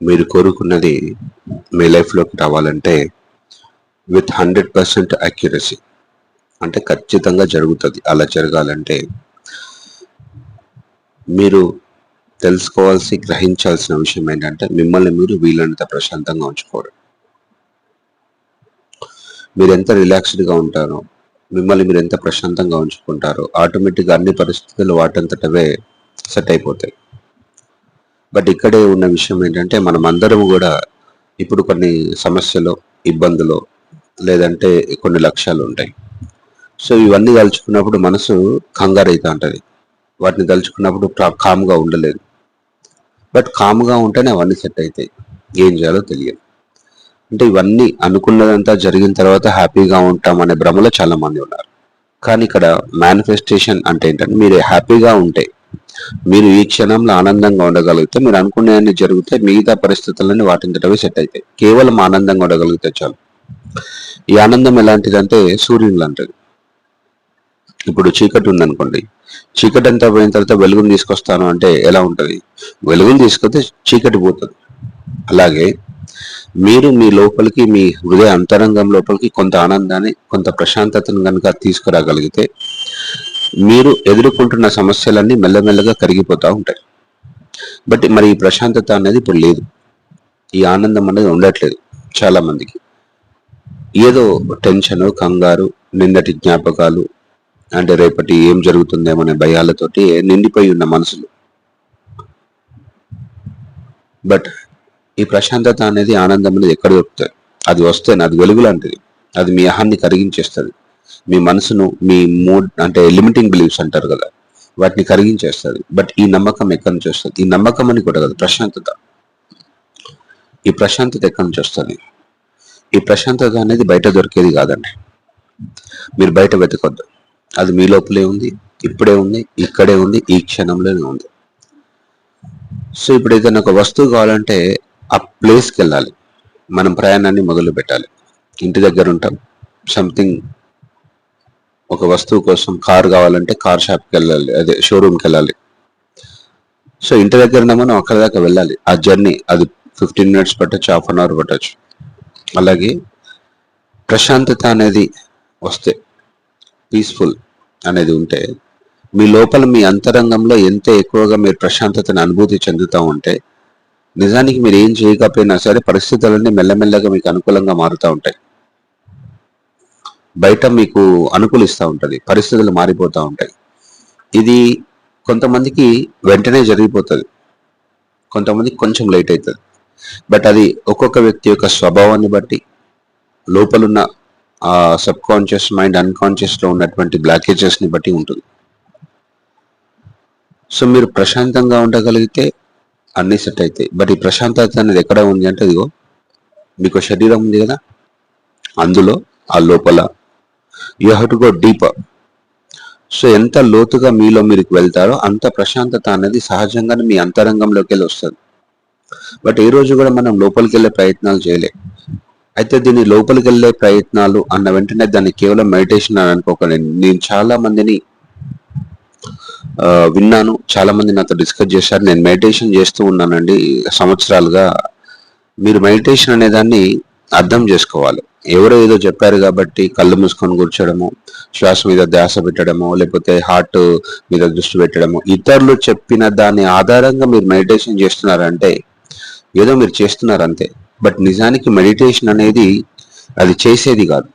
మీరు కోరుకున్నది మీ లైఫ్లోకి రావాలంటే విత్ హండ్రెడ్ పర్సెంట్ అక్యురసీ అంటే ఖచ్చితంగా జరుగుతుంది. అలా జరగాలంటే మీరు తెలుసుకోవాల్సి గ్రహించాల్సిన విషయం ఏంటంటే మిమ్మల్ని మీరు వీలైనంత ప్రశాంతంగా ఉంచుకోవడం. మీరు ఎంత రిలాక్స్డ్గా ఉంటారో మిమ్మల్ని మీరు ఎంత ప్రశాంతంగా ఉంచుకుంటారో ఆటోమేటిక్గా అన్ని పరిస్థితులు వాటంతటవే సెట్ అయిపోతాయి. బట్ ఇక్కడే ఉన్న విషయం ఏంటంటే మనం అందరం కూడా ఇప్పుడు కొన్ని సమస్యలు ఇబ్బందులు లేదంటే కొన్ని లక్ష్యాలు ఉంటాయి. సో ఇవన్నీ తలుచుకున్నప్పుడు మనసు కంగారైతూ ఉంటుంది. వాటిని తలుచుకున్నప్పుడు కామ్గా ఉండలేదు. బట్ కామ్గా ఉంటేనే అవన్నీ సెట్ అవుతాయి ఏం చేయాలో తెలియదు. అంటే ఇవన్నీ అనుకున్నదంతా జరిగిన తర్వాత హ్యాపీగా ఉంటాం అనే భ్రమలో చాలా మంది ఉన్నారు. కానీ ఇక్కడ మేనిఫెస్టేషన్ అంటే ఏంటంటే మీరు హ్యాపీగా ఉంటే మీరు ఈ క్షణంలో ఆనందంగా ఉండగలిగితే మీరు అనుకునేవన్నీ జరిగితే మిగతా పరిస్థితులన్నీ వాటింతటవే సెట్ అవుతాయి. కేవలం ఆనందంగా ఉండగలిగితే చాలు. ఈ ఆనందం ఎలాంటిదంటే సూర్యుని లాంటిది. ఇప్పుడు చీకటి ఉందనుకోండి. చీకటి అంతా పోయిన తర్వాత వెలుగుని తీసుకొస్తాను అంటే ఎలా ఉంటుంది? వెలుగుని తీసుకొస్తే చీకటి పోతుంది. అలాగే మీరు మీ లోపలికి మీ హృదయ అంతరంగం లోపలికి కొంత ఆనందాన్ని కొంత ప్రశాంతతను కనుక తీసుకురాగలిగితే మీరు ఎదుర్కొంటున్న సమస్యలన్నీ మెల్లమెల్లగా కరిగిపోతూ ఉంటాయి. బట్ మరి ఈ ప్రశాంతత అనేది ఇప్పుడు లేదు. ఈ ఆనందం అనేది ఉండట్లేదు చాలా మందికి. ఏదో టెన్షన్ కంగారు నిన్నటి జ్ఞాపకాలు అంటే రేపటి ఏం జరుగుతుందేమో అనే భయాలతోటి నిండిపోయి ఉన్న మనసులు. బట్ ఈ ప్రశాంతత అనేది ఆనందం అనేది ఎక్కడ దొరుకుతుంది అది వస్తే అది వెలుగు లాంటిది. అది మీ అహాన్ని కరిగించేస్తుంది. మీ మనసును మీ మూడ్ అంటే లిమిటింగ్ బిలీఫ్స్ అంటారు కదా వాటిని కరిగించేస్తుంది. బట్ ఈ నమ్మకం ఎక్కడి నుంచి వస్తుంది? ఈ నమ్మకం అని కూడా కదా ప్రశాంతత. ఈ ప్రశాంతత ఎక్కడి నుంచి వస్తుంది? ఈ ప్రశాంతత అనేది బయట దొరికేది కాదండి. మీరు బయట వెతకొద్దు. అది మీ లోపలే ఉంది ఇప్పుడే ఉంది ఇక్కడే ఉంది ఈ క్షణంలోనే ఉంది. సో ఇప్పుడు ఏదైనా ఒక వస్తువు కావాలంటే ఆ ప్లేస్కి వెళ్ళాలి. మనం ప్రయాణాన్ని మొదలు పెట్టాలి ఇంటి దగ్గర ఉంటాం. సంథింగ్ ఒక వస్తువు కోసం కార్ కావాలంటే కార్ షాప్కి వెళ్ళాలి. అదే షోరూమ్కి వెళ్ళాలి. సో ఇంటి దగ్గర మనం అక్కడి దాకా వెళ్ళాలి. ఆ జర్నీ అది ఫిఫ్టీన్ మినిట్స్ పట్టొచ్చు హాఫ్ అన్ అవర్ పట్టొచ్చు. అలాగే ప్రశాంతత అనేది వస్తే పీస్ఫుల్ అనేది ఉంటే మీ లోపల మీ అంతరంగంలో ఎంత ఎక్కువగా మీరు ప్రశాంతతను అనుభూతి చెందుతూ ఉంటే నిజానికి మీరు ఏం చేయకపోయినా సరే పరిస్థితులన్నీ మెల్లమెల్లగా మీకు అనుకూలంగా మారుతూ ఉంటాయి. బయట మీకు అనుకూలిస్తూ ఉంటుంది పరిస్థితులు మారిపోతూ ఉంటాయి. ఇది కొంతమందికి వెంటనే జరిగిపోతుంది కొంతమందికి కొంచెం లేట్ అవుతుంది బట్ అది ఒక్కొక్క వ్యక్తి యొక్క స్వభావాన్ని బట్టి లోపలున్న ఆ సబ్ కాన్షియస్ మైండ్ అన్కాన్షియస్లో ఉన్నటువంటి బ్లాకేజెస్ని బట్టి ఉంటుంది. సో మీరు ప్రశాంతంగా ఉండగలిగితే అన్ని సెట్ అవుతాయి బట్ ఈ ప్రశాంతత అనేది ఎక్కడ ఉంది అంటే ఇదిగో మీకు శరీరం ఉంది కదా అందులో ఆ లోపల you have to go deeper so ఎంత లోతుగా మీలో మీరు వెళ్తారో అంత ప్రశాంతత అనేది సహజంగానే మీ అంతరంగంలోకి వెళ్ళి వస్తుంది. బట్ ఈ రోజు కూడా మనం లోపలికి వెళ్ళే ప్రయత్నాలు చేయలే. అయితే దీన్ని లోపలికి వెళ్ళే ప్రయత్నాలు అన్న వెంటనే దాన్ని కేవలం మెడిటేషన్ అని అనుకోకండి. నేను చాలా మందిని విన్నాను. చాలా మంది నాతో డిస్కస్ చేశారు. నేను మెడిటేషన్ చేస్తూ ఉన్నానండి. సంవత్సరాలుగా మీరు మెడిటేషన్ అనే దాన్ని అర్థం చేసుకోవాలి. ఎవరో ఏదో చెప్పారు కాబట్టి కళ్ళు మూసుకొని కూర్చోడము శ్వాస మీద ధ్యాస పెట్టడము లేకపోతే హార్ట్ మీద దృష్టి పెట్టడము ఇతరులు చెప్పిన దాని ఆధారంగా మీరు మెడిటేషన్ చేస్తున్నారంటే ఏదో మీరు చేస్తున్నారు అంతే బట్ నిజానికి మెడిటేషన్ అనేది అది చేసేది కాదు.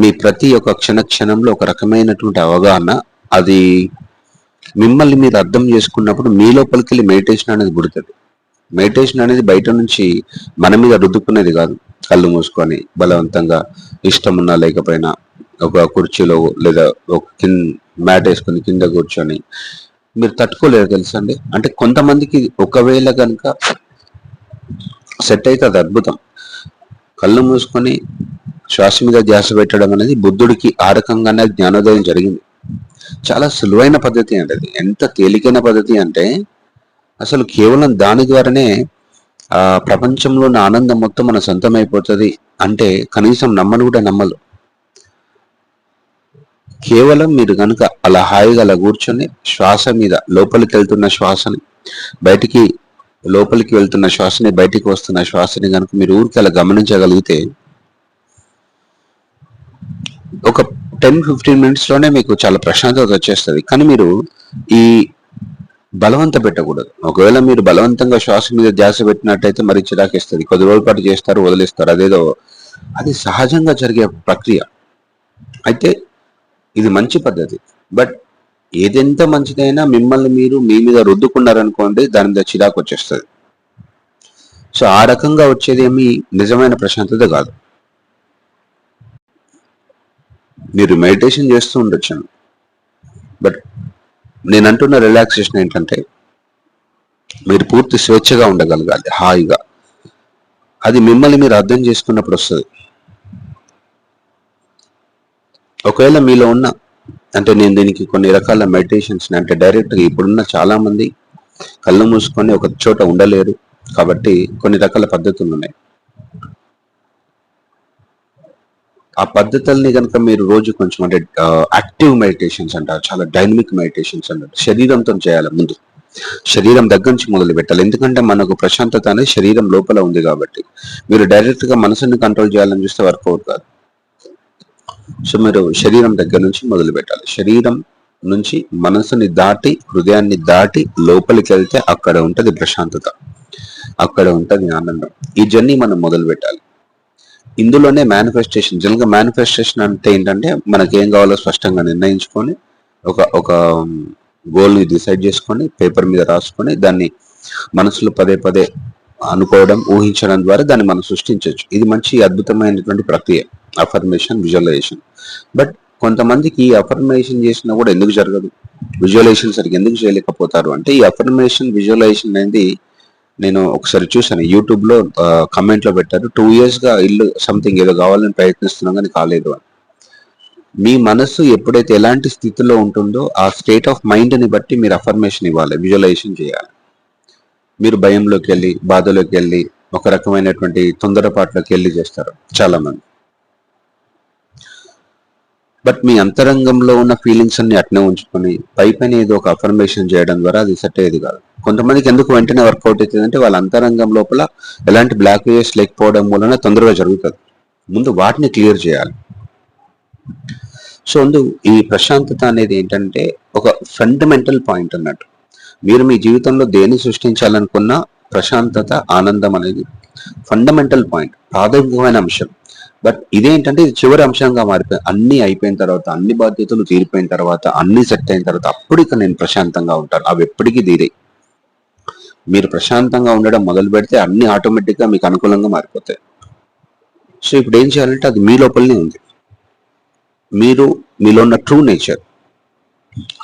మీ ప్రతి ఒక్క క్షణ క్షణంలో ఒక రకమైనటువంటి అవగాహన అది మిమ్మల్ని మీరు అర్థం చేసుకున్నప్పుడు మీ లోపలికి వెళ్ళి మెడిటేషన్ అనేది పుడుతుంది. మెడిటేషన్ అనేది బయట నుంచి మన మీద రుద్దుకునేది కాదు. కళ్ళు మూసుకొని బలవంతంగా ఇష్టం ఉన్నా లేకపోయినా ఒక కుర్చీలో లేదా ఒక కింద మ్యాట్ వేసుకుని కింద కూర్చొని మీరు తట్టుకోలేరు తెలుసండి అంటే కొంతమందికి ఒకవేళ కనుక సెట్ అయితే అది అద్భుతం. కళ్ళు మూసుకొని శ్వాస మీద ధ్యాస పెట్టడం అనేది బుద్ధుడికి ఆ రకంగానే జ్ఞానోదయం జరిగింది. చాలా సులువైన పద్ధతి అంటే ఎంత తేలికైన పద్ధతి అంటే అసలు కేవలం దాని ద్వారానే ఆ ప్రపంచంలో ఉన్న ఆనందం మొత్తం మన సొంతం అయిపోతుంది అంటే కనీసం నమ్మను కూడా నమ్మలు కేవలం మీరు కనుక అలా హాయిగా అలా కూర్చొని శ్వాస మీద లోపలికి వెళ్తున్న శ్వాసని బయటికి లోపలికి వెళ్తున్న శ్వాసని బయటికి వస్తున్న శ్వాసని కనుక మీరు ఊరికి అలా గమనించగలిగితే ఒక టెన్ ఫిఫ్టీన్ మినిట్స్లోనే మీకు చాలా ప్రశాంతత వచ్చేస్తుంది. కానీ మీరు ఈ బలవంత పెట్టకూడదు. ఒకవేళ మీరు బలవంతంగా శ్వాస మీద ధ్యాస పెట్టినట్టయితే మరి చిరాకేస్తుంది. కొద్ది రోజుల పాటు చేస్తారు వదిలేస్తారు. అదేదో అది సహజంగా జరిగే ప్రక్రియ. అయితే ఇది మంచి పద్ధతి. బట్ ఏదెంత మంచిదైనా మిమ్మల్ని మీరు మీ మీద రుద్దుకున్నారనుకోండి దాని మీద చిరాకు వచ్చేస్తుంది. సో ఆ రకంగా వచ్చేది ఏమి నిజమైన ప్రశాంతత కాదు. మీరు మెడిటేషన్ చేస్తూ ఉండొచ్చాను బట్ నేను అంటున్న రిలాక్సేషన్ ఏంటంటే మీరు పూర్తి స్వేచ్ఛగా ఉండగలగాలి హాయిగా. అది మిమ్మల్ని మీరు అర్థం చేసుకున్నప్పుడు వస్తుంది. ఒకవేళ మీలో ఉన్న అంటే నేను దీనికి కొన్ని రకాల మెడిటేషన్స్ అంటే డైరెక్ట్గా ఇప్పుడున్న చాలా మంది కళ్ళు మూసుకొని ఒక చోట ఉండలేరు. కాబట్టి కొన్ని రకాల పద్ధతులు ఉన్నాయి. ఆ పద్ధతుల్ని కనుక మీరు రోజు కొంచెం అంటే యాక్టివ్ మెడిటేషన్స్ అంటారు చాలా డైనమిక్ మెడిటేషన్స్ అంటారు. శరీరంతో చేయాలి ముందు. శరీరం దగ్గర నుంచి మొదలు పెట్టాలి. ఎందుకంటే మనకు ప్రశాంతత అనేది శరీరం లోపల ఉంది కాబట్టి. మీరు డైరెక్ట్గా మనసుని కంట్రోల్ చేయాలని చూస్తే వర్కౌట్ కాదు. సో మీరు శరీరం దగ్గర నుంచి మొదలు పెట్టాలి. శరీరం నుంచి మనసుని దాటి హృదయాన్ని దాటి లోపలికి వెళ్తే అక్కడ ఉంటది ప్రశాంతత. అక్కడ ఉంటది ఆనందం. ఈ జర్నీ మనం మొదలు పెట్టాలి. ఇందులోనే మేనిఫెస్టేషన్ జనరల్గా మేనిఫెస్టేషన్ అంటే ఏంటంటే మనకి ఏం కావాలో స్పష్టంగా నిర్ణయించుకొని ఒక ఒక um, గోల్ని డిసైడ్ చేసుకొని పేపర్ మీద రాసుకొని దాన్ని మనసులో పదే పదే అనుకోవడం ఊహించడం ద్వారా దాన్ని మనం సృష్టించవచ్చు. ఇది మంచి అద్భుతమైనటువంటి ప్రక్రియ అఫర్మేషన్ విజువలైజేషన్ బట్ కొంతమందికి ఈ అఫర్మేషన్ చేసినా కూడా ఎందుకు జరగదు? విజువలైజేషన్ సరిగ్గా ఎందుకు చేయలేకపోతారు? అంటే ఈ అఫర్మేషన్ విజువలైజేషన్ అనేది నేను ఒకసారి చూసాను యూట్యూబ్లో కమెంట్లో పెట్టారు టూ ఇయర్స్గా ఇల్లు సంథింగ్ ఏదో కావాలని ప్రయత్నిస్తున్నాం కానీ కాలేదు అని. మీ మనసు ఎప్పుడైతే ఎలాంటి స్థితిలో ఉంటుందో ఆ స్టేట్ ఆఫ్ మైండ్ని బట్టి మీరు అఫర్మేషన్ ఇవ్వాలి విజువలైజేషన్ చేయాలి. మీరు భయంలోకి వెళ్ళి బాధలోకి వెళ్ళి ఒక రకమైనటువంటి తొందరపాట్లోకి వెళ్ళి చేస్తారు చాలామంది. బట్ మీ అంతరంగంలో ఉన్న ఫీలింగ్స్ అన్ని అట్నే ఉంచుకొని పైపైన ఏదో ఒక అఫర్మేషన్ చేయడం ద్వారా అది సెట్ అయ్యేది కాదు. కొంతమందికి ఎందుకు వెంటనే వర్కౌట్ అవుతుంది అంటే వాళ్ళ అంతరంగం లోపల ఎలాంటి బ్లాక్ వేస్ లేకపోవడం వలన తొందరగా జరుగుతుంది. ముందు వాటిని క్లియర్ చేయాలి. సో అందు ఈ ప్రశాంతత అనేది ఏంటంటే ఒక ఫండమెంటల్ పాయింట్ అన్నట్టు. మీరు మీ జీవితంలో దేన్ని సృష్టించాలనుకున్న ప్రశాంతత ఆనందం అనేది ఫండమెంటల్ పాయింట్ ప్రాథమికమైన అంశం. బట్ ఇదేంటంటే ఇది చివరి అంశంగా మారిపోయింది అన్ని అయిపోయిన తర్వాత అన్ని బాధ్యతలు తీరిపోయిన తర్వాత అన్ని సెట్ అయిన తర్వాత అప్పుడు ఇక నేను ప్రశాంతంగా ఉంటాను. అవి ఎప్పటికీ తీరే మీరు ప్రశాంతంగా ఉండడం మొదలు పెడితే అన్ని ఆటోమేటిక్గా మీకు అనుకూలంగా మారిపోతాయి. సో ఇప్పుడు ఏం చేయాలంటే అది మీ లోపలనే ఉంది. మీరు మీలో ఉన్న ట్రూ నేచర్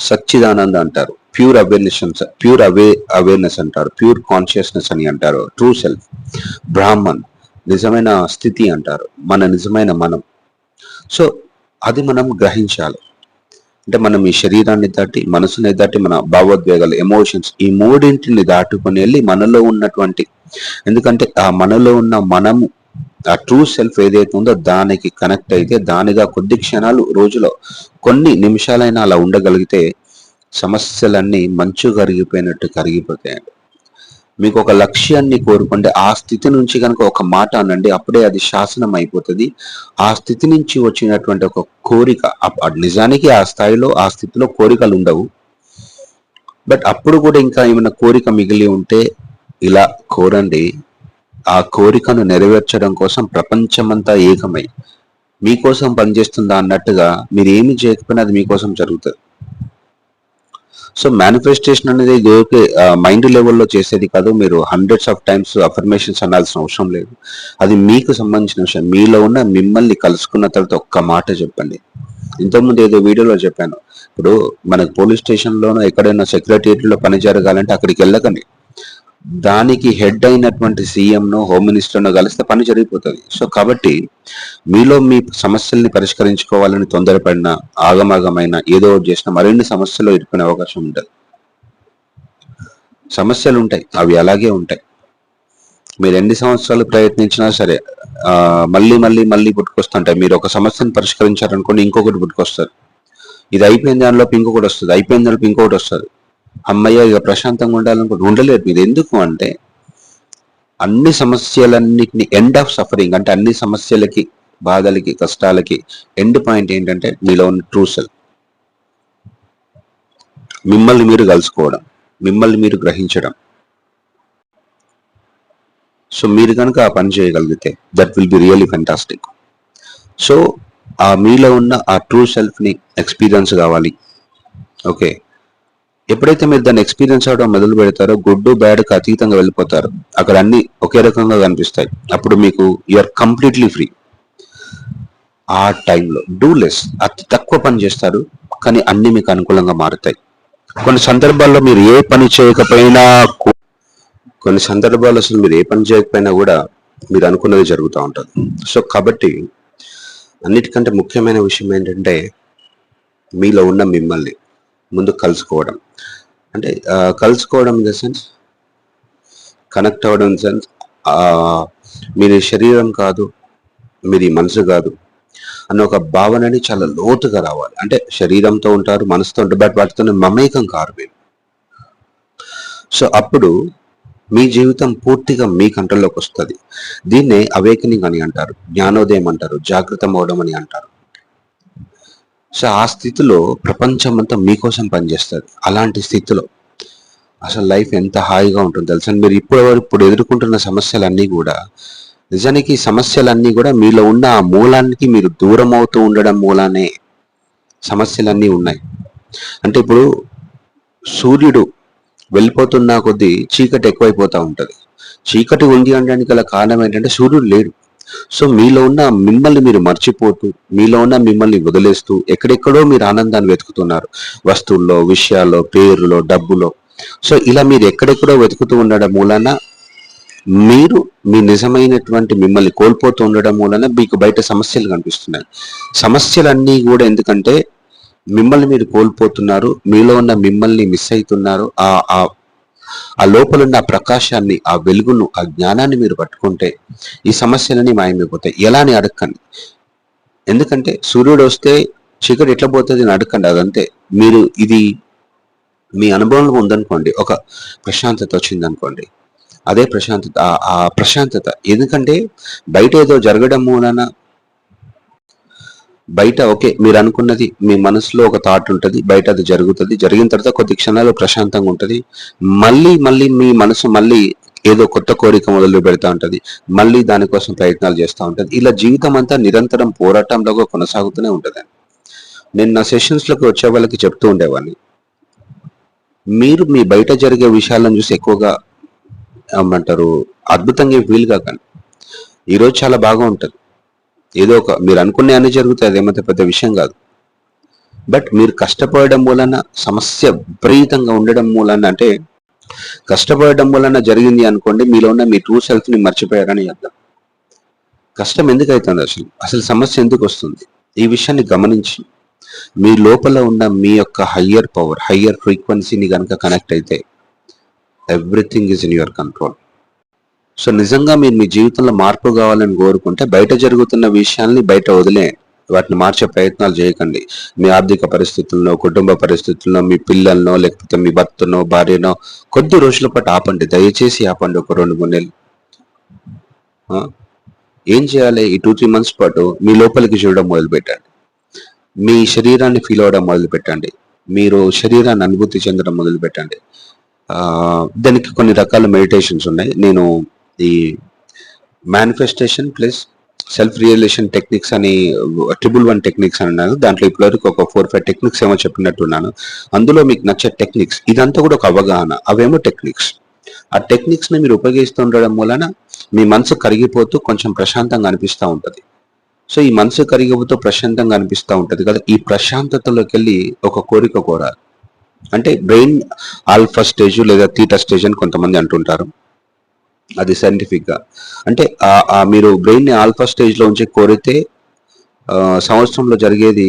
సచ్చిదానంద అంటారు pure awareness pure aware awareness అంటారు ప్యూర్ కాన్షియస్నెస్ అని అంటారు ట్రూ సెల్ఫ్ బ్రాహ్మణ్ నిజమైన స్థితి అంటారు మన నిజమైన మనం. సో అది మనం గ్రహించాలి. అంటే మనం ఈ శరీరాన్ని దాటి మనసుని దాటి మన భావోద్వేగాలు ఎమోషన్స్ ఈ మూడింటిని దాటుకుని వెళ్ళి మనలో ఉన్నటువంటి ఎందుకంటే ఆ మనలో ఉన్న మనము ఆ ట్రూ సెల్ఫ్ ఏదైతే ఉందో దానికి కనెక్ట్ అయితే దానిగా కొద్ది క్షణాలు రోజులో కొన్ని నిమిషాలైనా అలా ఉండగలిగితే సమస్యలన్నీ మంచు కరిగిపోయినట్టు కరిగిపోతాయండి. మీకు ఒక లక్ష్యాన్ని కోరుకుంటే ఆ స్థితి నుంచి కనుక ఒక మాట అనండి అప్పుడే అది శాసనం అయిపోతుంది. ఆ స్థితి నుంచి వచ్చినటువంటి ఒక కోరిక నిజానికి ఆ స్థాయిలో ఆ స్థితిలో కోరికలు ఉండవు. బట్ అప్పుడు కూడా ఇంకా ఏమైనా కోరిక మిగిలి ఉంటే ఇలా కోరండి. ఆ కోరికను నెరవేర్చడం కోసం ప్రపంచమంతా ఏకమై మీకోసం పనిచేస్తుందా అన్నట్టుగా మీరు ఏమి చేయకపోయినా అది మీకోసం జరుగుతుంది. సో మేనిఫెస్టేషన్ అనేది ఓకే మైండ్ లెవెల్లో చేసేది కాదు. మీరు హండ్రెడ్స్ ఆఫ్ టైమ్స్ అఫర్మేషన్స్ అనాల్సిన అవసరం లేదు. అది మీకు సంబంధించిన విషయం. మీలో ఉన్న మిమ్మల్ని కలుసుకున్న తర్వాత ఒక్క మాట చెప్పండి. ఇంతకుముందు ఏదో వీడియోలో చెప్పాను. ఇప్పుడు మనకు పోలీస్ స్టేషన్లోనో ఎక్కడైనా సెక్రటరియట్లో పని జరగాలంటే అక్కడికి వెళ్ళకండి. దానికి హెడ్ అయినటువంటి సీఎంను హోమ్ మినిస్టర్ను కలిస్తే పని జరిగిపోతుంది. సో కాబట్టి మీలో మీ సమస్యల్ని పరిష్కరించుకోవాలని తొందరపడిన ఆగమాగమైన ఏదో చేసిన మరిన్ని సమస్యలు ఇరుకునే అవకాశం ఉంటుంది సమస్యలు ఉంటాయి అవి అలాగే ఉంటాయి. మీరు ఎన్ని సంవత్సరాలు ప్రయత్నించినా సరే మళ్ళీ మళ్ళీ మళ్ళీ పుట్టుకొస్తుంటాయి. మీరు ఒక సమస్యను పరిష్కరించారనుకోండి ఇంకొకటి పుట్టుకొస్తారు. ఇది అయిపోయిన దానిలోపు ఇంకొకటి వస్తుంది. అయిపోయిన దానిలోపు ఇంకొకటి వస్తుంది. అమ్మయ్య ఇక ప్రశాంతంగా ఉండాలనుకుంటే ఉండలేదు మీరు. ఎందుకు అంటే అన్ని సమస్యలన్నిటిని ఎండ్ ఆఫ్ సఫరింగ్ అంటే అన్ని సమస్యలకి బాధలకి కష్టాలకి ఎండ్ పాయింట్ ఏంటంటే మీలో ఉన్న ట్రూ సెల్ మిమ్మల్ని మీరు కలుసుకోవడం మిమ్మల్ని మీరు గ్రహించడం. సో మీరు కనుక ఆ పని చేయగలిగితే that will be really fantastic so ఆ మీలో ఉన్న ఆ ట్రూ సెల్ఫ్ని ఎక్స్పీరియన్స్ కావాలి. ఓకే ఎప్పుడైతే మీరు దాన్ని ఎక్స్పీరియన్స్ అవడం మొదలు పెడతారో గుడ్ బ్యాడ్కి అతీతంగా వెళ్ళిపోతారు. అక్కడ అన్ని ఒకే రకంగా కనిపిస్తాయి. అప్పుడు మీకు ఆర్ కంప్లీట్లీ ఫ్రీ ఆ టైంలో డూ లెస్ అతి తక్కువ పని చేస్తారు కానీ అన్ని మీకు అనుకూలంగా మారుతాయి. కొన్ని సందర్భాల్లో మీరు ఏ పని చేయకపోయినా కొన్ని సందర్భాల్లో అసలు మీరు ఏ పని చేయకపోయినా కూడా మీరు అనుకున్నది జరుగుతూ ఉంటుంది. సో కాబట్టి అన్నిటికంటే ముఖ్యమైన విషయం ఏంటంటే మీలో ఉన్న మిమ్మల్ని. ముందు కలుసుకోవడం. అంటే కలుసుకోవడం ఇన్ ద సెన్స్ కనెక్ట్ అవ్వడం ఇన్ సెన్స్ మీరు శరీరం కాదు మీది మనసు కాదు అన్న ఒక భావనని చాలా లోతుగా రావాలి. అంటే శరీరంతో ఉంటారు మనసుతో ఉంటారు బట్ వాటితో మమేకం కారు మేము సో అప్పుడు మీ జీవితం పూర్తిగా మీ కంట్రోల్లోకి వస్తుంది. దీన్నే అవేకనింగ్ అని అంటారు జ్ఞానోదయం అంటారు జాగృతం అవడం అని అంటారు. సో ఆ స్థితిలో ప్రపంచం అంతా మీకోసం పనిచేస్తుంది. అలాంటి స్థితిలో అసలు లైఫ్ ఎంత హాయిగా ఉంటుంది తెలుసా? మీరు ఇప్పుడు ఇప్పుడు ఎదుర్కొంటున్న సమస్యలన్నీ కూడా నిజానికి సమస్యలన్నీ కూడా మీలో ఉన్న ఆ మూలానికి మీరు దూరం అవుతూ ఉండడం మూలానే సమస్యలన్నీ ఉన్నాయి. అంటే ఇప్పుడు సూర్యుడు వెళ్ళిపోతున్న కొద్దీ చీకటి ఎక్కువైపోతూ ఉంటుంది. చీకటి ఉంది అనడానికి గల కారణం ఏంటంటే సూర్యుడు లేడు. సో మీలో ఉన్న మిమ్మల్ని మీరు మర్చిపోతూ మీలో ఉన్న మిమ్మల్ని వదిలేస్తూ ఎక్కడెక్కడో మీరు ఆనందాన్ని వెతుకుతున్నారు. వస్తువుల్లో విషయాల్లో పేరులో డబ్బులో. సో ఇలా మీరు ఎక్కడెక్కడో వెతుకుతూ ఉండడం మూలన మీరు మీ నిజమైనటువంటి మిమ్మల్ని కోల్పోతూ ఉండడం మూలన మీకు బయట సమస్యలు కనిపిస్తున్నాయి. సమస్యలన్నీ కూడా ఎందుకంటే మిమ్మల్ని మీరు కోల్పోతున్నారు మీలో ఉన్న మిమ్మల్ని మిస్ అవుతున్నారు ఆ ఆ లోపలున్న ఆ ప్రకాశాన్ని ఆ వెలుగును ఆ జ్ఞానాన్ని మీరు పట్టుకుంటే ఈ సమస్యలన్నీ మాయమైపోతాయి. ఎలా అని అడగండి ఎందుకంటే సూర్యుడు వస్తే చీకటి ఎట్లా పోతుంది అని అడగండి అదంతే. మీరు ఇది మీ అనుభవంలో ఉందనుకోండి ఒక ప్రశాంతత వచ్చింది అనుకోండి అదే ప్రశాంతత ఆ- ఆ ప్రశాంతత. ఎందుకంటే బయట ఏదో జరగడం మూలన బయట ఓకే మీరు అనుకున్నది మీ మనసులో ఒక థాట్ ఉంటుంది బయట అది జరుగుతుంది జరిగిన తర్వాత కొద్ది క్షణాలు ప్రశాంతంగా ఉంటుంది. మళ్ళీ మళ్ళీ మీ మనసు మళ్ళీ ఏదో కొత్త కోరిక మొదలు పెడతా ఉంటుంది. మళ్ళీ దానికోసం ప్రయత్నాలు చేస్తూ ఉంటుంది. ఇలా జీవితం అంతా నిరంతరం పోరాటంలో కొనసాగుతూనే ఉంటుంది. నేను నా సెషన్స్లోకి వచ్చే వాళ్ళకి చెప్తూ ఉండేవాడిని. మీరు మీ బయట జరిగే విషయాలను చూసి ఎక్కువగా ఏమంటారు అద్భుతంగా ఫీల్ కాకండి. ఈరోజు చాలా బాగా ఉంటుంది. ఏదో ఒక మీరు అనుకునే అన్ని జరుగుతాయి అదేమంత పెద్ద విషయం కాదు. బట్ మీరు కష్టపడడం మూలన సమస్య విపరీతంగా ఉండడం మూలన అంటే కష్టపడడం వలన జరిగింది అనుకోండి మీలో ఉన్న మీ ట్రూ సెల్ఫ్ని మర్చిపోయారని అర్థం. కష్టం ఎందుకు అవుతుంది అసలు? అసలు సమస్య ఎందుకు వస్తుంది? ఈ విషయాన్ని గమనించి మీ లోపల ఉన్న మీ యొక్క హయ్యర్ పవర్ హయ్యర్ ఫ్రీక్వెన్సీని కనుక కనెక్ట్ అయితే everything is in your control so నిజంగా మీరు మీ జీవితంలో మార్పు కావాలని కోరుకుంటే బయట జరుగుతున్న విషయాల్ని బయట వదిలేయండి వాటిని మార్చే ప్రయత్నాలు చేయకండి. మీ ఆర్థిక పరిస్థితుల్లో కుటుంబ పరిస్థితుల్లో మీ పిల్లలనో లేకపోతే మీ భర్తనో భార్యనో కొద్ది రోజుల పాటు ఆపండి. దయచేసి ఆపండి ఒక రెండు మూడు నెలలు. ఏం చేయాలి? ఈ టూ త్రీ మంత్స్ పాటు మీ లోపలికి చూడడం మొదలుపెట్టండి. మీ శరీరాన్ని ఫీల్ అవ్వడం మొదలుపెట్టండి. మీరు శరీరాన్ని అనుభూతి చెందడం మొదలు పెట్టండి దానికి కొన్ని రకాల మెడిటేషన్స్ ఉన్నాయి. నేను the manifestation plus self realisation techniques అని ట్రిబుల్ వన్ టెక్నిక్స్ అని ఉన్నాను. దాంట్లో ఇప్పటివరకు ఒక ఫోర్ ఫైవ్ టెక్నిక్స్ ఏమో చెప్పినట్టున్నాను. అందులో మీకు నచ్చే టెక్నిక్స్ ఇదంతా కూడా ఒక అవగాహన అవేమో టెక్నిక్స్ ఆ టెక్నిక్స్ని మీరు ఉపయోగిస్తూ ఉండడం వలన మీ మనసు కరిగిపోతూ కొంచెం ప్రశాంతంగా అనిపిస్తూ ఉంటుంది. సో ఈ మనసు కరిగిపోతూ ప్రశాంతంగా అనిపిస్తూ ఉంటుంది కదా ఈ ప్రశాంతతలోకి వెళ్ళి ఒక కోరిక కోరాలి. అంటే బ్రెయిన్ ఆల్ఫా స్టేజ్ లేదా తీటా స్టేజ్ అని కొంతమంది అంటుంటారు. అది సైంటిఫిక్గా అంటే మీరు బ్రెయిన్ని ఆల్ఫా స్టేజ్లో ఉంచి కోరితే సంవత్సరంలో జరిగేది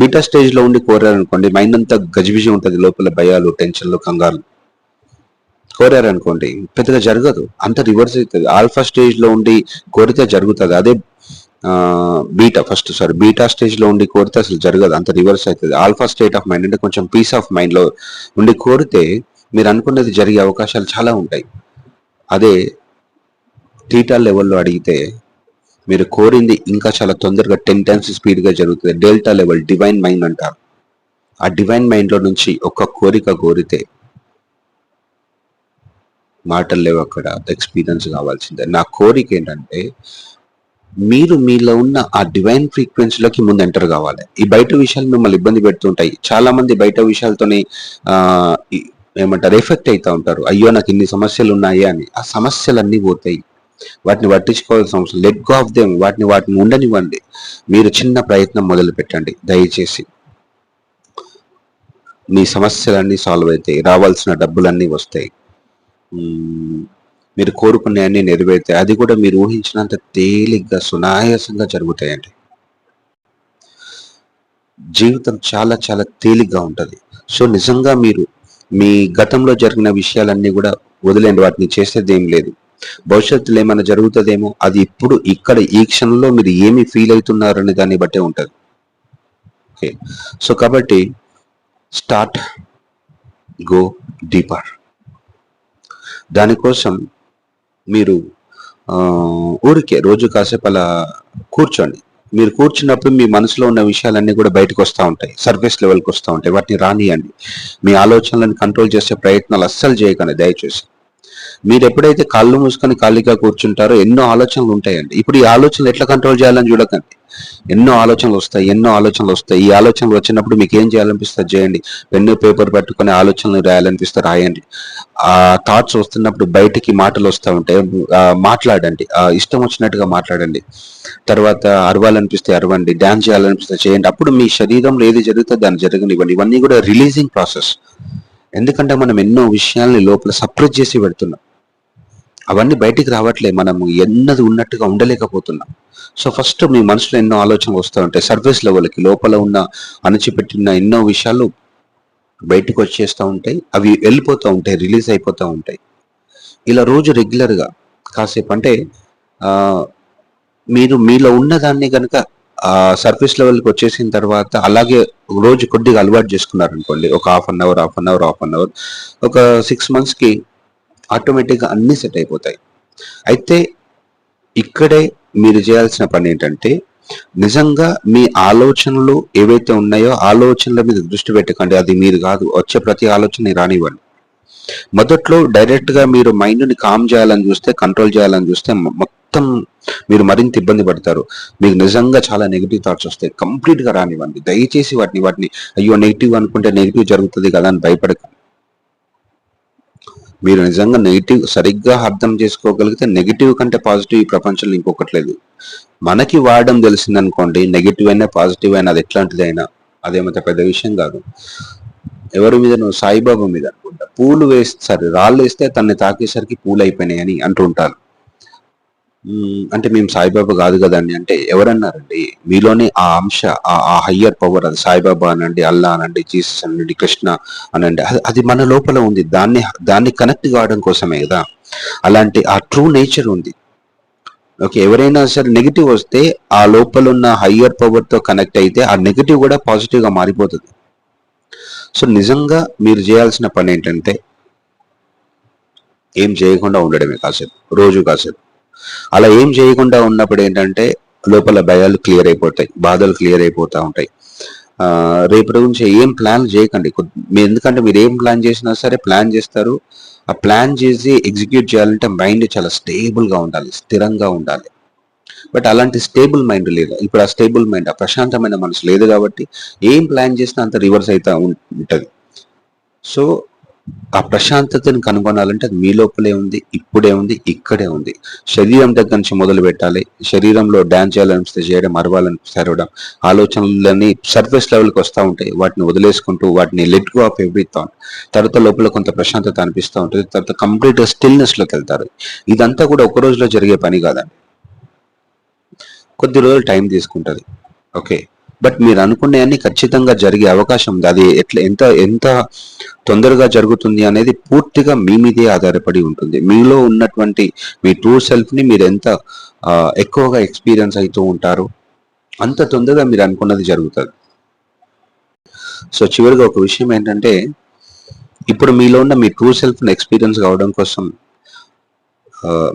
బీటా స్టేజ్లో ఉండి కోరారనుకోండి మైండ్ అంతా గజిబిజి ఉంటుంది లోపల భయాలు టెన్షన్లు కంగారు. కోరారనుకోండి పెద్దగా జరగదు. అంత రివర్స్ అవుతుంది ఆల్ఫా స్టేజ్లో ఉండి కోరితే జరుగుతుంది. అదే బీటా ఫస్ట్ సారీ బీటా స్టేజ్లో ఉండి కోరితే అసలు జరగదు. అంత రివర్స్ అవుతుంది ఆల్ఫా స్టేట్ ఆఫ్ మైండ్ అంటే కొంచెం పీస్ ఆఫ్ మైండ్లో ఉండి కోరితే మీరు అనుకున్నది జరిగే అవకాశాలు చాలా ఉంటాయి. అదే టీటా లెవెల్లో అడిగితే మీరు కోరింది ఇంకా చాలా తొందరగా టెన్ టైమ్స్ స్పీడ్గా జరుగుతుంది. డెల్టా లెవెల్ డివైన్ మైండ్ అంటారు. ఆ డివైన్ మైండ్లో నుంచి ఒక్క కోరిక కోరితే మాటలు లేవు అక్కడ. ఎక్స్పీరియన్స్ కావాల్సిందే. నా కోరిక ఏంటంటే మీరు మీలో ఉన్న ఆ డివైన్ ఫ్రీక్వెన్సీలోకి ముందు ఎంటర్ కావాలి. ఈ బయట విషయాలు మిమ్మల్ని ఇబ్బంది పెడుతుంటాయి. చాలా మంది బయట విషయాలతోని ఏమంటారు? ఎఫెక్ట్ అవుతూ ఉంటారు. అయ్యో నాకు ఇన్ని సమస్యలు ఉన్నాయి అని. ఆ సమస్యలన్నీ పోతాయి. వాటిని పట్టించుకోవాల్సిన అవసరం. లెట్ గో ఆఫ్ దెమ్ వాటిని వాటిని ఉండనివ్వండి. మీరు చిన్న ప్రయత్నం మొదలు పెట్టండి. దయచేసి మీ సమస్యలన్నీ సాల్వ్ అవుతాయి. రావాల్సిన డబ్బులన్నీ వస్తాయి. మీరు కోరుకునేవన్నీ నెరవేరుతాయి. అది కూడా మీరు ఊహించినంత తేలిగ్గా సునాయాసంగా జరుగుతాయండి. జీవితం చాలా చాలా తేలిగ్గా ఉంటుంది. సో నిజంగా మీరు మీ గతంలో జరిగిన విషయాలన్నీ కూడా వదిలేండి వాటిని చేసేది ఏం లేదు. భవిష్యత్తులో ఏమైనా జరుగుతుందేమో అది ఇప్పుడు ఇక్కడ ఈ క్షణంలో మీరు ఏమి ఫీల్ అవుతున్నారు అనే దాన్ని బట్టే ఉంటుంది. ఓకే సో కాబట్టి స్టార్ట్ గో డీపర్ దానికోసం మీరు ఊరికే రోజు కాసేపు అలా కూర్చోండి. మీరు కూర్చున్నప్పుడు మీ మనసులో ఉన్న విషయాలన్నీ కూడా బయటకు వస్తూ ఉంటాయి. సర్ఫేస్ లెవెల్కి వస్తూ ఉంటాయి. వాటిని రానియండి. మీ ఆలోచనలను కంట్రోల్ చేసే ప్రయత్నాలు అస్సలు చేయకండి. దయచేసి. మీరు ఎప్పుడైతే కళ్ళు మూసుకొని ఖాళీగా కూర్చుంటారో ఎన్నో ఆలోచనలు ఉంటాయండి. ఇప్పుడు ఈ ఆలోచనలు ఎట్లా కంట్రోల్ చేయాలని చూడకండి. ఎన్నో ఆలోచనలు వస్తాయి ఎన్నో ఆలోచనలు వస్తాయి. ఈ ఆలోచనలు వచ్చినప్పుడు మీకు ఏం చేయాలనిపిస్తుంది చేయండి. పెన్ను పేపర్ పట్టుకొని ఆలోచనలు రాయాలనిపిస్తే రాయండి. ఆ థాట్స్ వస్తున్నప్పుడు బయటికి మాటలు వస్తూ ఉంటాయి. మాట్లాడండి. ఆ, ఇష్టం వచ్చినట్టుగా మాట్లాడండి. తర్వాత అరవాలనిపిస్తే అరవండి. డాన్స్ చేయాలనిపిస్తే చేయండి. అప్పుడు మీ శరీరంలో ఏది జరుగుతుందో దాన్ని జరగనివ్వండి. ఇవన్నీ కూడా రిలీజింగ్ ప్రాసెస్ ఎందుకంటే మనం ఎన్నో విషయాల్ని లోపల సప్రెస్ చేసి పెడుతున్నాం. అవన్నీ బయటికి రావట్లే. మనము ఎన్నది ఉన్నట్టుగా ఉండలేకపోతున్నాం. సో ఫస్ట్ మీ మనసులో ఎన్నో ఆలోచన వస్తూ ఉంటాయి. సర్ఫేస్ లెవెల్కి లోపల ఉన్న అణచిపెట్టిన ఎన్నో విషయాలు బయటకు వచ్చేస్తూ ఉంటాయి. అవి వెళ్ళిపోతూ ఉంటాయి రిలీజ్ అయిపోతూ ఉంటాయి. ఇలా రోజు రెగ్యులర్గా కాసేపు అంటే మీరు మీలో ఉన్నదాన్ని కనుక ఆ సర్ఫేస్ లెవెల్కి వచ్చేసిన తర్వాత అలాగే రోజు కొద్దిగా అలవాటు చేసుకున్నారు అనుకోండి ఒక half an hour half an hour half an hour. ఒక సిక్స్ మంత్స్కి ఆటోమేటిక్గా అన్నీ సెట్ అయిపోతాయి. అయితే ఇక్కడే మీరు చేయాల్సిన పని ఏంటంటే నిజంగా మీ ఆలోచనలు ఏవైతే ఉన్నాయో ఆలోచనల మీద దృష్టి పెట్టకండి. అది మీరు కాదు వచ్చే ప్రతి ఆలోచన రానివ్వండి మొదట్లో డైరెక్ట్గా మీరు మైండ్ని కామ్ చేయాలని చూస్తే కంట్రోల్ చేయాలని చూస్తే మొత్తం మీరు మరింత ఇబ్బంది పడతారు. మీకు నిజంగా చాలా నెగిటివ్ థాట్స్ వస్తాయి. కంప్లీట్గా రానివ్వండి. దయచేసి వాటిని వాటిని అయ్యో నెగిటివ్ అనుకుంటే నెగిటివ్ జరుగుతుంది కదా అని భయపడకండి. మీరు నిజంగా నెగిటివ్ సరిగ్గా అర్థం చేసుకోగలిగితే నెగిటివ్ కంటే పాజిటివ్ ఈ ప్రపంచంలో ఇంకొకటి లేదు. మనకి వాడడం తెలిసిందనుకోండి నెగిటివ్ అయినా పాజిటివ్ అయినా అది ఎట్లాంటిదైనా అదేమంత పెద్ద విషయం కాదు. ఎవరి మీద నువ్వు సాయిబాబా మీద అనుకుంటా. పూలు వేస్తారు రాళ్ళు వేస్తే తన్ని తాకేసరికి పూలు అయిపోయినాయి అని అంటుంటారు. అంటే మేము సాయిబాబా కాదు కదండి. అంటే ఎవరన్నారండి? మీలోని ఆ అంశ ఆ- హయ్యర్ పవర్ అది సాయిబాబా అనండి అల్లా అనండి జీసస్ అనండి కృష్ణ అనండి అది- అది మన లోపల ఉంది. దాన్ని దాన్ని కనెక్ట్ కావడం కోసమే కదా. అలాంటి ఆ ట్రూ నేచర్ ఉంది. ఓకే ఎవరైనా సరే నెగిటివ్ వస్తే ఆ లోపల ఉన్న హయ్యర్ పవర్తో కనెక్ట్ అయితే ఆ నెగిటివ్ కూడా పాజిటివ్గా మారిపోతుంది. సో నిజంగా మీరు చేయాల్సిన పని ఏంటంటే ఏం చేయకుండా ఉండడమే కాసేపు రోజు కాసేపు. అలా ఏం చేయకుండా ఉన్నప్పుడు ఏంటంటే లోపల భయాలు క్లియర్ అయిపోతాయి బాధలు క్లియర్ అయిపోతూ ఉంటాయి. రేపటి గురించి ఏం ప్లాన్ చేయకండి. ఎందుకంటే మీరు ఏం ప్లాన్ చేసినా సరే ప్లాన్ చేస్తారు. ఆ ప్లాన్ చేసి ఎగ్జిక్యూట్ చేయాలంటే మైండ్ చాలా స్టేబుల్గా ఉండాలి స్థిరంగా ఉండాలి. బట్ అలాంటి స్టేబుల్ మైండ్ లేదు. ఇప్పుడు ఆ స్టేబుల్ మైండ్ ఆ ప్రశాంతమైన మనసు లేదు కాబట్టి ఏం ప్లాన్ చేసినా అంత రివర్స్ అవుతా ఉంటుంది. సో ఆ ప్రశాంతతను కనుగొనాలంటే అది మీ లోపలే ఉంది ఇప్పుడే ఉంది ఇక్కడే ఉంది. శరీరం దగ్గర నుంచి మొదలు పెట్టాలి. శరీరంలో డ్యాన్స్ చేయాలనిపిస్తే చేయడం అరవాలనిపిస్తే అరవడం ఆలోచనలన్నీ సర్ఫేస్ లెవెల్కి వస్తూ ఉంటాయి. వాటిని వదిలేసుకుంటూ వాటిని let go of every thought. తర్వాత లోపల కొంత ప్రశాంతత అనిపిస్తూ ఉంటుంది. తర్వాత కంప్లీట్గా స్టిల్నెస్లోకి వెళ్తారు. ఇదంతా కూడా ఒక రోజులో జరిగే పని కాదండి. కొద్ది రోజులు టైం తీసుకుంటుంది. ఓకే? బట్ మీరు అనుకునేవన్నీ ఖచ్చితంగా జరిగే అవకాశం ఉంది. అది ఎట్లా ఎంత ఎంత తొందరగా జరుగుతుంది అనేది పూర్తిగా మీ మీదే ఆధారపడి ఉంటుంది. మీలో ఉన్నటువంటి మీ ట్రూ సెల్ఫ్ని మీరు ఎంత ఎక్కువగా ఎక్స్పీరియన్స్ అవుతూ ఉంటారు అంత తొందరగా మీరు అనుకున్నది జరుగుతుంది. సో చివరిగా ఒక విషయం ఏంటంటే ఇప్పుడు మీలో ఉన్న మీ ట్రూ సెల్ఫ్ని ఎక్స్పీరియన్స్ కావడం కోసం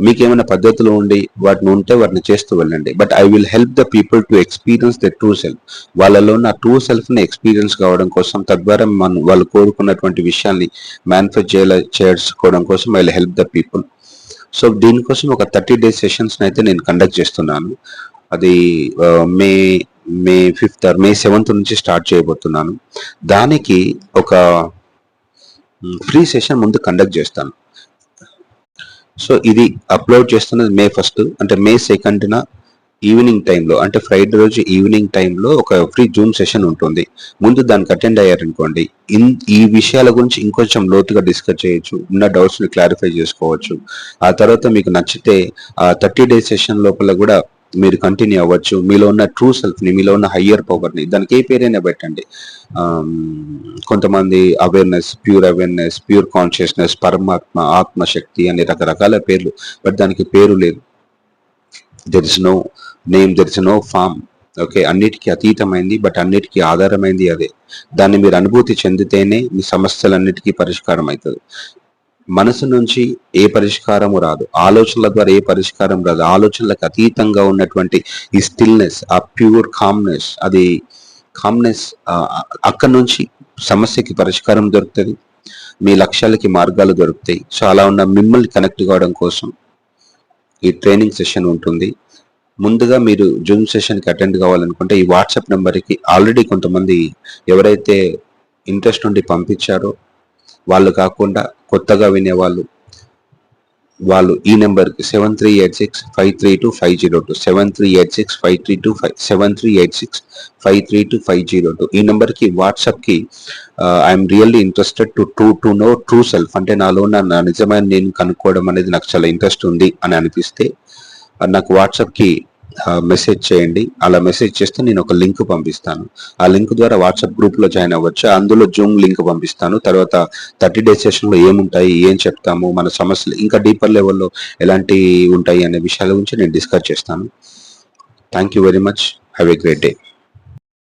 మీకేమైనా పద్ధతులు ఉండి వాటిని ఉంటే వాటిని చేస్తూ వెళ్ళండి. But I will help the people to experience the true self వాళ్ళలో ఉన్న ట్రూ సెల్ఫ్ని ఎక్స్పీరియన్స్ కావడం కోసం తద్వారా మనం వాళ్ళు కోరుకున్నటువంటి విషయాన్ని మేనిఫెస్ట్ చేయాల చేసుకోవడం కోసం I will help the people so దీనికోసం ఒక థర్టీ డేస్ సెషన్స్ అయితే నేను కండక్ట్ చేస్తున్నాను. అది May May fifth or May seventh నుంచి స్టార్ట్ చేయబోతున్నాను. దానికి ఒక ఫ్రీ సెషన్ ముందు కండక్ట్ చేస్తాను. సో ఇది అప్లోడ్ చేస్తున్నది మే ఫస్ట్ అంటే మే సెకండ్న ఈవినింగ్ టైంలో అంటే ఫ్రైడే రోజు ఈవినింగ్ టైంలో ఒక ఫ్రీ జూమ్ సెషన్ ఉంటుంది. ముందు దానికి అటెండ్ అయ్యారనుకోండి ఇన్ ఈ విషయాల గురించి ఇంకొంచెం లోతుగా డిస్కస్ చేయొచ్చు ఉన్న డౌట్స్ని క్లారిఫై చేసుకోవచ్చు. ఆ తర్వాత మీకు నచ్చితే ఆ థర్టీ డేస్ సెషన్ లోపల కూడా మీరు కంటిన్యూ అవ్వచ్చు. మీలో ఉన్న ట్రూ సెల్ఫ్ని మీలో ఉన్న హయ్యర్ పవర్ని దానికి ఏ పేరైనా పెట్టండి. కొంతమంది awareness pure awareness pure consciousness పరమాత్మ ఆత్మశక్తి అనే రకరకాల పేర్లు బట్ దానికి పేరు లేదు. There is no name there is no form okay అన్నిటికీ అతీతమైంది బట్ అన్నిటికీ ఆధారమైంది అదే. దాన్ని మీరు అనుభూతి చెందితేనే మీ సమస్యలన్నిటికీ పరిష్కారం అవుతుంది. మనసు నుంచి ఏ పరిష్కారము రాదు. ఆలోచనల ద్వారా ఏ పరిష్కారం రాదు. ఆలోచనలకు అతీతంగా ఉన్నటువంటి ఈ స్టిల్నెస్ ఆ ప్యూర్ కామ్నెస్ అది కామ్నెస్ అక్కడ నుంచి సమస్యకి పరిష్కారం దొరుకుతుంది. మీ లక్ష్యాలకి మార్గాలు దొరుకుతాయి. సో అలా ఉన్న మిమ్మల్ని కనెక్ట్ కావడం కోసం ఈ ట్రైనింగ్ సెషన్ ఉంటుంది. ముందుగా మీరు జూమ్ సెషన్కి అటెండ్ కావాలనుకుంటే ఈ వాట్సాప్ నెంబర్కి ఆల్రెడీ కొంతమంది ఎవరైతే ఇంట్రెస్ట్ నుండి పంపించారో వాళ్ళు కాకుండా కొత్తగా వినేవాళ్ళు వాళ్ళు ఈ నెంబర్కి seven three eight six five three two five zero two seven three eight six five three two five seven three eight six five three two five zero two ఈ నెంబర్కి వాట్సాప్కి I'm really interested to true to know true self అంటే నాలో నా నిజమైన నేను కనుక్కోవడం అనేది నాకు చాలా ఇంట్రెస్ట్ ఉంది అని అనిపిస్తే నాకు వాట్సాప్కి మెసేజ్ చేయండి. అలా మెసేజ్ చేస్తే నేను ఒక లింక్ పంపిస్తాను. ఆ లింక్ ద్వారా వాట్సాప్ గ్రూప్లో జాయిన్ అవ్వచ్చు. అందులో జూమ్ లింక్ పంపిస్తాను. తర్వాత థర్టీ డేస్ సెషన్లో ఏముంటాయి ఏం చెప్తాము మన సమస్యలు ఇంకా డీపర్ లెవెల్లో ఎలాంటి ఉంటాయి అనే విషయాల గురించి నేను డిస్కస్ చేస్తాను. Thank you very much have a great day